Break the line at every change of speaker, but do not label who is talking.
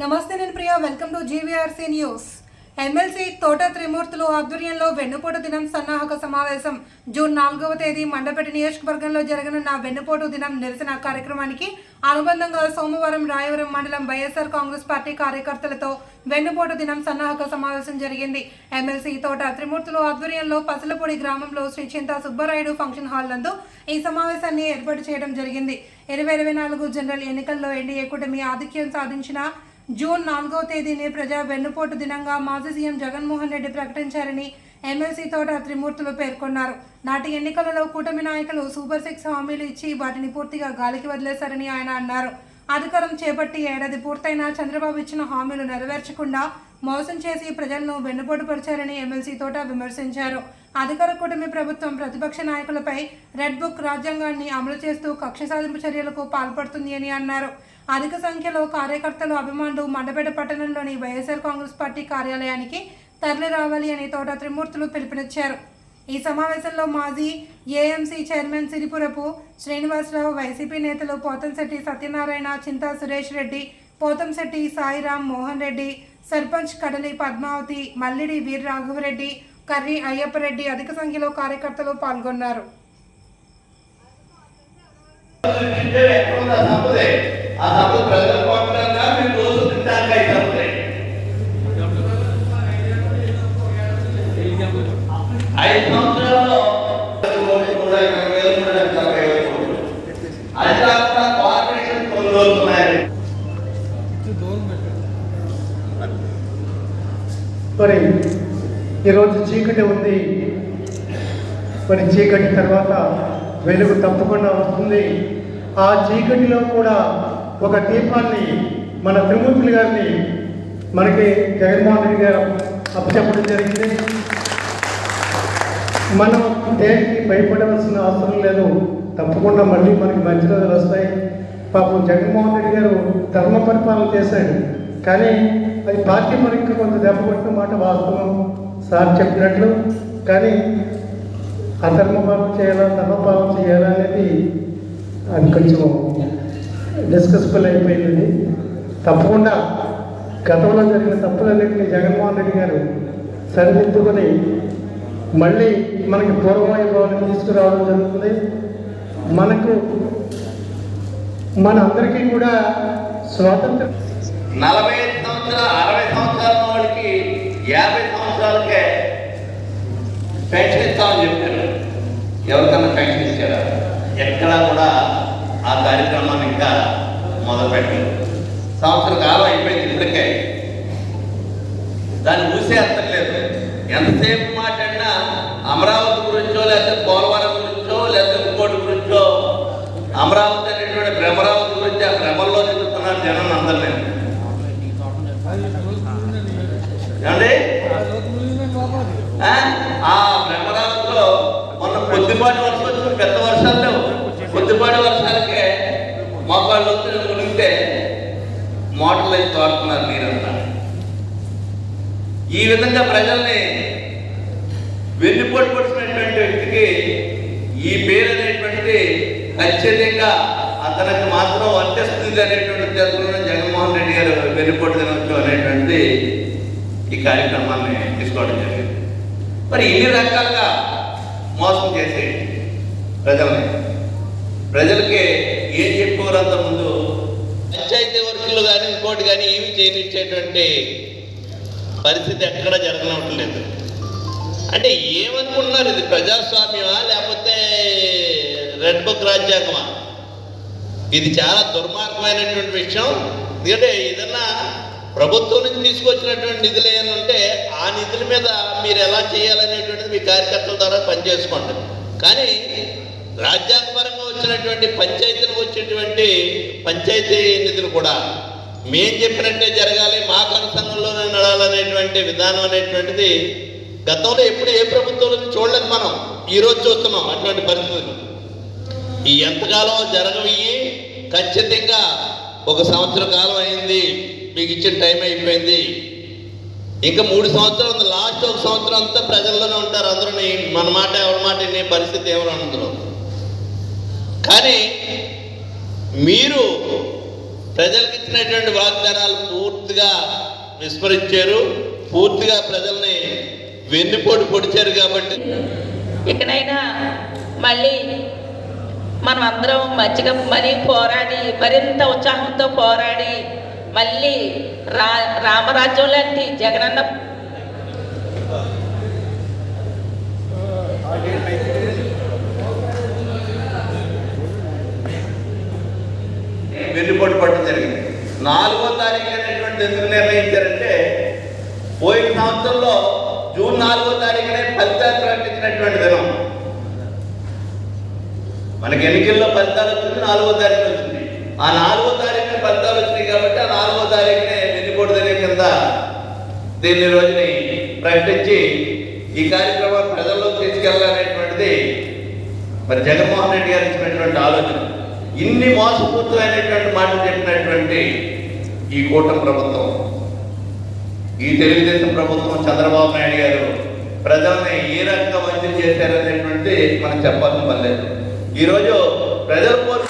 నమస్తే నేను Priya welcome to GVRC news. MLC Thota Trimurthulu ఆధ్వర్యంలో వెన్నుపోటు దినం సన్నాహక సమావేశం. జూన్ నాలుగవ తేదీ మండపేట నియోజకవర్గంలో జరగనున్న వెన్నుపోటు దినం నిరసన కార్యక్రమానికి అనుబంధంగా సోమవారం రాయవరం మండలం వైఎస్ఆర్ కాంగ్రెస్ పార్టీ కార్యకర్తలతో వెన్నుపోటు దినం సన్నాహక సమావేశం జరిగింది. ఎమ్మెల్సీ తోట త్రిమూర్తులు ఆధ్వర్యంలో పసలపూడి గ్రామంలో శ్రీ చింతా సుబ్బరాయుడు ఫంక్షన్ హాల్ నందు ఈ సమావేశాన్ని ఏర్పాటు చేయడం జరిగింది. ఇరవై ఇరవై నాలుగు జనరల్ ఎన్నికల్లో ఎన్డీఏ కూటమి ఆధిక్యం సాధించిన జూన్ నాలుగవ తేదీని ప్రజా వెన్నుపోటు దినంగా మాజీ సీఎం జగన్మోహన్ రెడ్డి ప్రకటించారని ఎమ్మెల్సీ తోట త్రిమూర్తులు పేర్కొన్నారు. నాటి ఎన్నికలలో కూటమి నాయకులు సూపర్ సిక్స్ హామీలు ఇచ్చి వాటిని పూర్తిగా గాలికి వదిలేశారని ఆయన అన్నారు. అధికారం చేపట్టి ఏడాది పూర్తయినా చంద్రబాబు ఇచ్చిన హామీలు నెరవేర్చకుండా మోసం చేసి ప్రజలను వెన్నుపోటు పరిచారని ఎమ్మెల్సీ తోట విమర్శించారు. అధికార కూటమి ప్రభుత్వం ప్రతిపక్ష నాయకులపై రెడ్ బుక్ రాజ్యాంగాన్ని అమలు చేస్తూ కక్ష సాధింపు చర్యలకు పాల్పడుతుంది అని అన్నారు. అధిక సంఖ్యలో కార్యకర్తలు అభిమానులు మండపేట పట్టణంలోని వైఎస్ఆర్ కాంగ్రెస్ పార్టీ కార్యాలయానికి తరలి రావాలి అని తోట త్రిమూర్తులు పిలుపునిచ్చారు. ఈ సమావేశంలో మాజీ AMC chairman Siripurapu Srinivasarao YCP నేతలు పోతంశెట్టి సత్యనారాయణ చింతా సురేష్ రెడ్డి పోతంశెట్టి సాయిరాం మోహన్ రెడ్డి సర్పంచ్ కడలి పద్మావతి మల్లిడి వీర రాఘవరెడ్డి కర్రి అయ్యప్పరెడ్డి అధిక సంఖ్యలో కార్యకర్తలు పాల్గొన్నారు.
ఐదు సంవత్సరాల్లో
మరి ఈరోజు చీకటి ఉంది. మరి చీకటి తర్వాత వెలుగు తప్పకుండా వస్తుంది. ఆ చీకటిలో కూడా ఒక దీపాన్ని మన త్రిమూర్తులు గారిని మనకి జగన్మోహన్ రెడ్డి గారు అప్పచెప్పడం జరిగింది. మనం దేనికి భయపడవలసిన అవసరం లేదు. తప్పకుండా మళ్ళీ మనకి మంచి రోజులు వస్తాయి. పాపం జగన్మోహన్ రెడ్డి గారు ధర్మ పరిపాలన చేశాడు. కానీ అది పార్టీ మనకి కొంత దెబ్బ కొట్టిన మాట వాస్తవం. సార్ చెప్పినట్లు కానీ అధర్మపాలన చేయాలా ధర్మపాలన చేయాలా అనేది అది కొంచెం డిస్కస్ఫుల్ అయిపోయింది. తప్పకుండా గతంలో జరిగిన తప్పులన్నింటినీ జగన్మోహన్ రెడ్డి గారు సరిదిద్దుకొని మళ్ళీ మనకి పూర్వవైభవాన్ని తీసుకురావడం జరుగుతుంది. మనకు మన అందరికీ కూడా స్వాతంత్రం
నలభై ఐదు సంవత్సరాలు అరవై సంవత్సరాల వాడికి యాభై సంవత్సరాలకే పెన్షన్ ఇస్తామని చెప్పారు. ఎవరికన్నా పెన్షన్ ఇచ్చారా? ఎక్కడా కూడా ఆ కార్యక్రమాన్ని ఇంకా మొదలుపెట్టారు సంవత్సర కాలం అయిపోయింది ఇప్పటికే. దాన్ని చూసే అర్థం లేదు ఎంతసేపు మాట్లాడినా అమరావతి గురించో లేకపోతే పోలవరం గురించో లేకపోతే ఇంకోటి గురించో అమరావతి అనేటువంటి భ్రమరావతి గురించి ఆ భ్రమల్లో తిరుగుతున్నారు జనం అందరినీ ఏమండి ఆ? ఆ మొన్న కొద్దిపాటి వర్షం వచ్చింది పెద్ద వర్షాలు లేవు. కొద్దిపాటి వర్షాలకే మోకాళ్ళు వచ్చి మునిగితే మోటార్లు అయితే తోడుతున్నారు మీరంతా. ఈ విధంగా ప్రజల్ని వెన్నుపోటు పడుతున్నటువంటి వ్యక్తికి ఈ పేరు అనేటువంటిది ఖచ్చితంగా అతనికి మాత్రం వర్తిస్తుంది అనేటువంటి తెలుసుకున్న జగన్మోహన్ రెడ్డి గారు వెన్నుపోటు దినోత్సవం అనేటువంటి ఈ కార్యక్రమాన్ని తీసుకోవడం జరిగింది. మరి ఇన్ని రకాలుగా మోసం చేసే ప్రజల్ని. ప్రజలకి ఏం చెప్పుకోరంత ముందు పంచాయతీ వర్కులు కానీ ఇంకోటి కానీ ఏమి చేయించేటువంటి పరిస్థితి ఎక్కడ జరగనవట్లేదు అంటే ఏమనుకుంటున్నారు? ఇది ప్రజాస్వామ్యమా? లేకపోతే రెడ్ బుక్ రాజ్యాంగమా? ఇది చాలా దుర్మార్గమైనటువంటి విషయం. ఎందుకంటే ఏదన్నా ప్రభుత్వం నుంచి తీసుకొచ్చినటువంటి నిధులు ఏమైనా ఉంటే ఆ నిధుల మీద మీరు ఎలా చేయాలనేటువంటిది మీ కార్యకర్తల ద్వారా పనిచేసుకోండి. కానీ రాజ్యాంగపరంగా వచ్చినటువంటి పంచాయతీలకు వచ్చేటువంటి పంచాయతీ నిధులు కూడా మేం చెప్పినట్టే జరగాలి మాకు అనుసంగంలోనే నడాలనేటువంటి విధానం అనేటువంటిది గతంలో ఎప్పుడు ఏ ప్రభుత్వంలో చూడలేదు మనం. ఈ రోజు చూస్తున్నాం అటువంటి పరిస్థితులు. ఈ ఎంతకాలం జరగవి ఖచ్చితంగా ఒక సంవత్సర కాలం అయింది. మీకు ఇచ్చిన టైం అయిపోయింది. ఇంకా మూడు సంవత్సరాలు ఉంది. లాస్ట్ ఒక సంవత్సరం అంతా ప్రజల్లోనే ఉంటారు. అందరూ మన మాట ఎవరి మాట వినే పరిస్థితి ఏమైనా అందరూ కానీ మీరు ప్రజలకు ఇచ్చినటువంటి వాగ్దానాలు పూర్తిగా విస్మరించారు. పూర్తిగా ప్రజల్ని వెన్నుపోటు పొడిచారు కాబట్టి.
ఇకనైనా మళ్ళీ మనం అందరం మంచిగా మరీ పోరాడి మరింత ఉత్సాహంతో పోరాడి మళ్ళీ రా రామరాజ్యం లాంటి జగనన్న
వెన్నుపోటు పట్టడం జరిగింది. నాలుగో తారీఖు అనేటువంటి ఎందుకు నిర్ణయించారంటే పోయిన సంవత్సరంలో జూన్ నాలుగో తారీఖునే ఫలితాలు ప్రకటించినటువంటి దినం. మనకి ఎన్నికల్లో ఫలితాలు వచ్చింది నాలుగో తారీఖు వచ్చింది. ఆ నాలుగో తారీఖు ఫలితాలు వచ్చినాయి కాబట్టి ఆ నాలుగో తారీఖునే వెన్నుపోటు దినం కింద దీన్ని రోజుని ప్రకటించి ఈ కార్యక్రమాన్ని ప్రజల్లోకి తీసుకెళ్ళాలనేటువంటిది మరి జగన్మోహన్ రెడ్డి గారు ఇచ్చినటువంటి ఆలోచన. ఇన్ని మోసపూరితమైనటువంటి మాటలు చెప్పినటువంటి ఈ కూటమి ప్రభుత్వం ఈ తెలుగుదేశం ప్రభుత్వం చంద్రబాబు నాయుడు గారు ప్రజల్ని ఏ రకంగా మంచి చేశారనేటువంటి మనం చెప్పాల్సిన పని లేదు. ఈరోజు ప్రజల కోసం